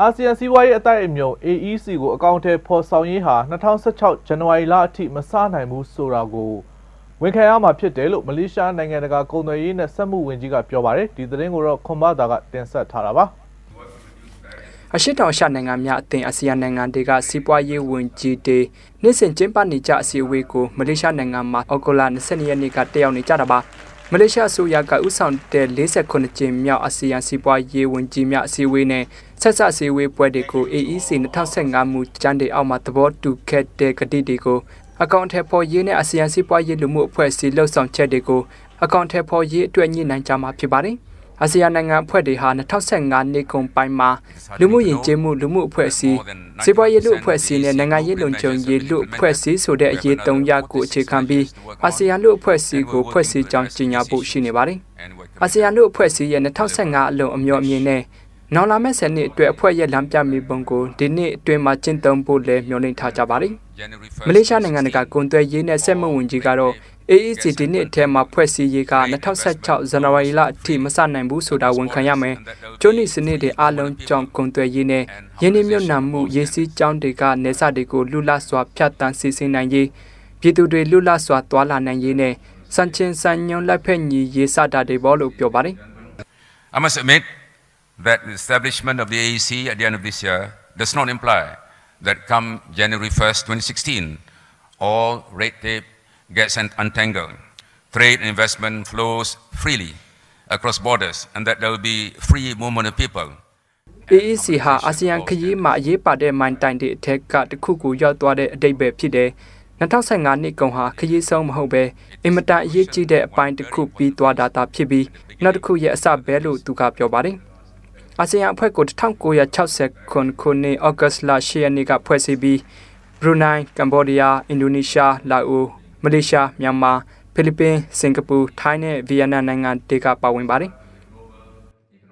အာဆီယံစီးပွားရေးအတိုက်အမြုံ AEC ကိုအကောင့်ထဲပေါ်ဆောင်ရေးဟာ2016ဇန်နဝါရီလအထိမစနိုင်ဘူးဆိုတာကိုဝန်ခံရမှာဖြစ်တယ်လို့မလေးရှားနိုင်ငံတကာကုန်သွယ်ရေးနဲ့စက်မှုဝန်ကြီးကပြောပါတယ်ဒီသတင်းကိုတော့ခွန်မသာကတင်ဆက်ထားတာပါအရှိတောင်ရှာနိုင်ငံများအသင်းအာဆီယံနိုင်ငံတွေကစီးပွားရေးဝန်ကြီးတွေနေ့စဉ်ကျင်းပနေကြအစည်းအဝေးကိုမလေးရှားနိုင်ငံမှာအောက်တိုဘာ22ရက်နေ့ကတက်ရောက်နေကြတာပါမလေးရှားအစိုးရကဥဆောင်တဲ့49ကြိမ်မြောက်အာဆီယံစီးပွားရေးဝန်ကြီးများအစည်းအဝေးနဲ့ ဆက်ဆက်အစည်းအဝေးပွဲတွေကို AEC 2015မူကျန်းတွေအောက်မှာသဘောတူခဲ့တဲ့ကတိတွေကိုအကောင့်ထဲပေါ်ရေးနဲ့အာဆီယံစီးပွားရေးလူမှုအဖွဲ့အစည်းလှုပ်ဆောင်ချက်တွေကိုအကောင့်ထဲပေါ်ရေးအတွက်ညှိနှိုင်းကြမှာဖြစ်ပါတယ်အာဆီယံနိုင်ငံအဖွဲ့တွေဟာ2015နှစ်ကုန်ပိုင်းမှာလူမှုယဉ်ကျေးမှုလူမှုအဖွဲ့အစည်းစီးပွားရေးလူအဖွဲ့အစည်းနဲ့နိုင်ငံရေးလုံခြုံရေးလူအဖွဲ့အစည်းဆိုတဲ့အရေး၃ရပ်ကိုအခြေခံပြီးအာဆီယံလူအဖွဲ့အစည်းကိုဖွဲ့စည်းကြောင်းကြေညာဖို့ရှိနေပါတယ်။အာဆီယံလူအဖွဲ့အစည်းရဲ့2015အလုံးအမျော်အမြင်နဲ့ နောက်လာမယ့်ဆယ်နှစ်အတွက်အဖွဲ့ရဲ့လမ်းပြမိပုံကိုဒီနှစ်အတွင်းမှာကျင့်သုံးဖို့လည်းမျှော်လင့်ထားကြပါတယ်။မလေးရှားနိုင်ငံကကုန်သွယ်ရေးနဲ့စက်မှုဝန်ကြီးကတော့ AEC ဒီနှစ်အထက်မှာဖွဲ့စည်းရေးက2016ဇန်နဝါရီလအထိမစနိုင်ဘူးဆိုတာဝန်ခံရမယ်။ကျိုးနိစနစ်တွေအလုံးကြောင့်ကုန်သွယ်ရေးနဲ့ယင်းနှမြုံနှံမှုရေးစည်းကြောင်းတွေကနေစတွေကိုလူလစွာဖြတ်တန်းစီစဉ်နိုင်ရေးပြည်သူတွေလူလစွာသွာလာနိုင်ရေးနဲ့စံချင်းစံညွန်လက်ဖက်ညီရေးစတာတွေပေါ်လို့ပြောပါတယ် I must admit that the establishment of the AEC at the end of this year does not imply that come January 1st, 2016, all red tape gets un- untangled, trade and investment flows freely across borders, and that there will be free movement of people. AEC ဟာအာဆီယံခရီးမှာအရေးပါတဲ့မိုင်းတိုင်တွေအထက်ကတစ်ခုခုရောက်သွားတဲ့အတိတ်ပဲဖြစ်တယ်2015နှစ်ကုန်ဟာခရီးဆုံးမဟုတ်ပဲအင်မတန်အရေးကြီးတဲ့အပိုင်းတစ်ခုပြီးသွားတာသာဖြစ်ပြီးနောက်တစ်ခုရဲ့အစပဲလို့သူကပြောပါတယ် အာဆီယံအဖွဲ့ကို1960ခုနှစ်ဩဂတ်လ10ရက်နေ့ကဖွဲ့စည်းပြီးဘရူနိုင်းကမ်ဘောဒီးယားအင်ဒိုနီးရှားလာအိုမလေးရှားမြန်မာဖိလစ်ပင်းစင်ကာပူထိုင်းနဲ့ဗီယက်နမ်နိုင်ငံတွေကပါဝင်ပါတယ်